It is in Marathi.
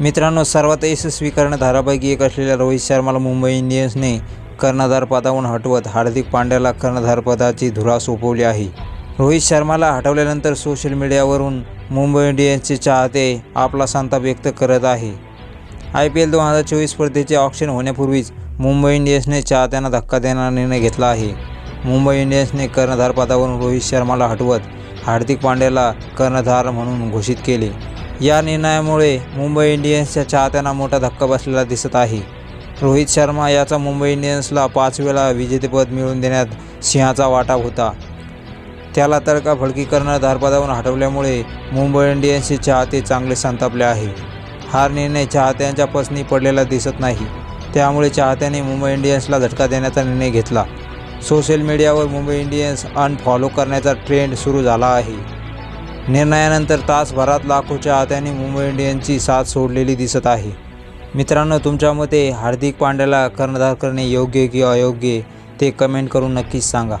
मित्रांनो सर्वात यशस्वी कर्णधारापैकी एक असलेल्या रोहित शर्माला मुंबई इंडियन्सने कर्णधारपदावरून हटवत हार्दिक पांड्याला कर्णधारपदाची धुरा सोपवली आहे. रोहित शर्माला हटवल्यानंतर सोशल मीडियावरून मुंबई इंडियन्सचे चाहते आपला संताप व्यक्त करत आहे. आय पी एल दोन हजार चोवीस स्पर्धेचे ऑक्शन होण्यापूर्वीच मुंबई इंडियन्सने चाहत्यांना धक्का देणारा निर्णय घेतला आहे. मुंबई इंडियन्सने कर्णधारपदावरून रोहित शर्माला हटवत हार्दिक पांड्याला कर्णधार म्हणून घोषित केले. या निर्णयामुळे मुंबई इंडियन्सच्या चाहत्यांना मोठा धक्का बसलेला दिसत आहे. रोहित शर्मा याचा मुंबई इंडियन्सला पाच वेळा विजेतेपद मिळवून देण्यात सिंहाचा वाटा होता. त्याला तडकाफडकी कर्णधारपदावरून हटवल्यामुळे मुंबई इंडियन्सचे चाहते चांगले संतापले आहे. हा निर्णय चाहत्यांच्या पसनी पडलेला दिसत नाही. त्यामुळे चाहत्यांनी मुंबई इंडियन्सला झटका देण्याचा निर्णय घेतला. सोशल मीडियावर मुंबई इंडियन्स अनफॉलो करण्याचा ट्रेंड सुरू झाला आहे. निर्णयानंतर तासभरात लाखोच्या हात्याने मुंबई इंडियन्सची साथ सोडलेली दिसत आहे. मित्रांनो तुमच्या मते हार्दिक पांड्याला कर्णधार करणे योग्य की अयोग्य ते कमेंट करून नक्कीच सांगा.